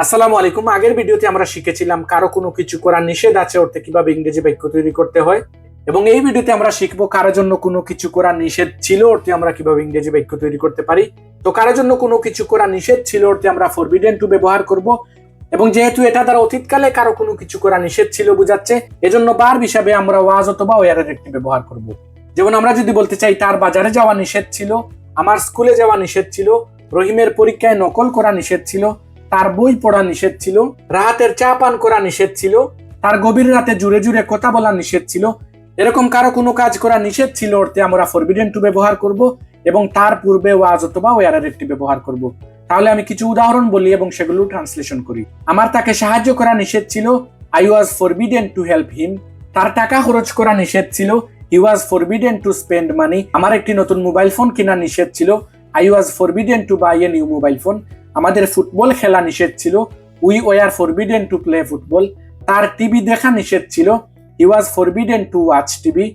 আসসালামু আলাইকুম। আগের ভিডিওতে আমরা শিখেছিলাম কারও কোনো কিছু করা নিষেধ আছে অর্থে কীভাবে ইংরেজি বাক্য তৈরি করতে হয়। এবং এই ভিডিওতে আমরা শিখব কারও জন্য কোনো কিছু করা নিষেধ ছিল অর্থে আমরা কীভাবে ইংরেজি বাক্য তৈরি করতে পারি। তো কারও জন্য কোনো কিছু করা নিষেধ ছিল অর্থে আমরা ফরবিডেন টু ব্যবহার করব। এবং যেহেতু এটা দ্বারা অতীতকালে কারও কোনো কিছু করা নিষেধ ছিল বুঝাচ্ছে, এজন্য বার হিসাবে আমরা ওয়াজ অথবা ওয়ারের একটি ব্যবহার করব। যেমন আমরা যদি বলতে চাই, তার বাজারে যাওয়া নিষেধ ছিল, আমার স্কুলে যাওয়া নিষেধ ছিল, রহিমের পরীক্ষায় নকল করা নিষেধ ছিল তার বই পড়া নিষেধ ছিল, রাতের চা পান করা নিষেধ ছিল, তার গভীর রাতে জুড়ে জুড়ে কথা বলা নিষেধ ছিল। এরকম কারও কোনো কাজ করা নিষেধ ছিল অর্থে আমরা ফরবিডেন টু ব্যবহার করব এবং তার পূর্বে ওয়াজ অথবা ওয়ারের একটি ব্যবহার করব। তাহলে আমি কিছু উদাহরণ বলি এবং সেগুলো ট্রান্সলেশন করি। আমার তাকে সাহায্য করা নিষেধ ছিল I was forbidden to help him তার টাকা খরচ করা নিষেধ ছিল he was forbidden to spend money আমার একটি নতুন মোবাইল ফোন কেনা নিষেধ ছিল I was forbidden to buy a new mobile phone আমাদের ফুটবল খেলা নিষেধ ছিল। We were forbidden to play football তার টিভি দেখা নিষেধ ছিল। He was forbidden to watch TV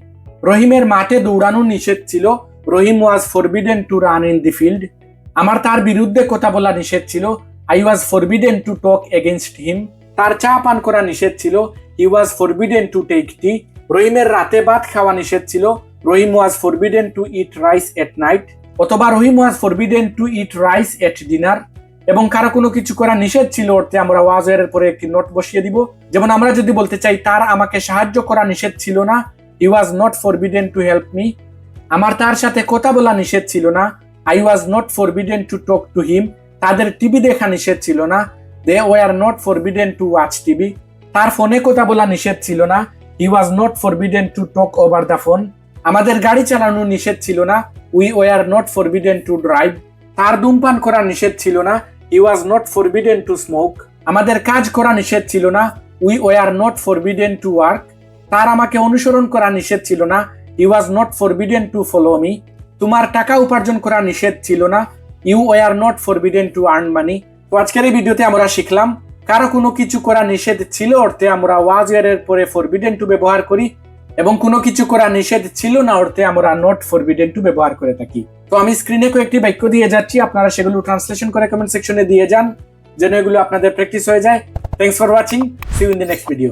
রহিমের মাঠে দৌড়ানো নিষেধ ছিল। Rahim was forbidden to run in the field আমার তার বিরুদ্ধে কথা বলা নিষেধ ছিল। I was forbidden to talk against him তার চা পান করা নিষেধ ছিল। He was forbidden to take tea রহিমের রাতে ভাত খাওয়া নিষেধ ছিল। Rahim was forbidden to eat rice at night অথবা Rahim was forbidden to eat rice at dinner এবং কারও কোনো কিছু করা নিষেধ ছিল অর্থে আমরা ওয়াজের পরে একটি নোট বসিয়ে দিব। যেমন আমরা যদি বলতে চাই, তার আমাকে সাহায্য করা নিষেধ ছিল না। He was not forbidden to help me আমার তার সাথে কথা বলা নিষেধ ছিল না। I was not forbidden to talk to him তাদের টিভি দেখা নিষেধ ছিল না। They were not forbidden to watch TV তার ফোনে কথা বলা নিষেধ ছিল না। He was not forbidden to talk over the phone আমাদের গাড়ি চালানো নিষেধ ছিল না। We were not forbidden to drive তার ধূমপান করা নিষেধ ছিল না। He was not forbidden to smoke আমাদের কাজ করা নিষেধ ছিল না। We were not forbidden to work তার আমাকে অনুসরণ করা নিষেধ ছিল না। He was not forbidden to follow me তোমার টাকা উপার্জন করা নিষেধ ছিল না। You were not forbidden to earn money তো আজকের এই ভিডিওতে আমরা শিখলাম, কারও কোনো কিছু করা নিষেধ ছিল অর্থে আমরা ওয়াজ এর পরে ফরবিডেন টু ব্যবহার করি। এবং কোনো কিছু করা নিষেধ ছিল না অর্থে আমরা নট ফরবিডেন টু ব্যবহার করে থাকি। তো আমি স্ক্রিনে কয়েকটি বাক্য দিয়ে যাচ্ছি, আপনারা সেগুলো ট্রান্সলেশন করে কমেন্ট সেকশনে দিয়ে যান, যেন এগুলো আপনাদের প্র্যাকটিস হয়ে যায়। Thanks for watching see in the next video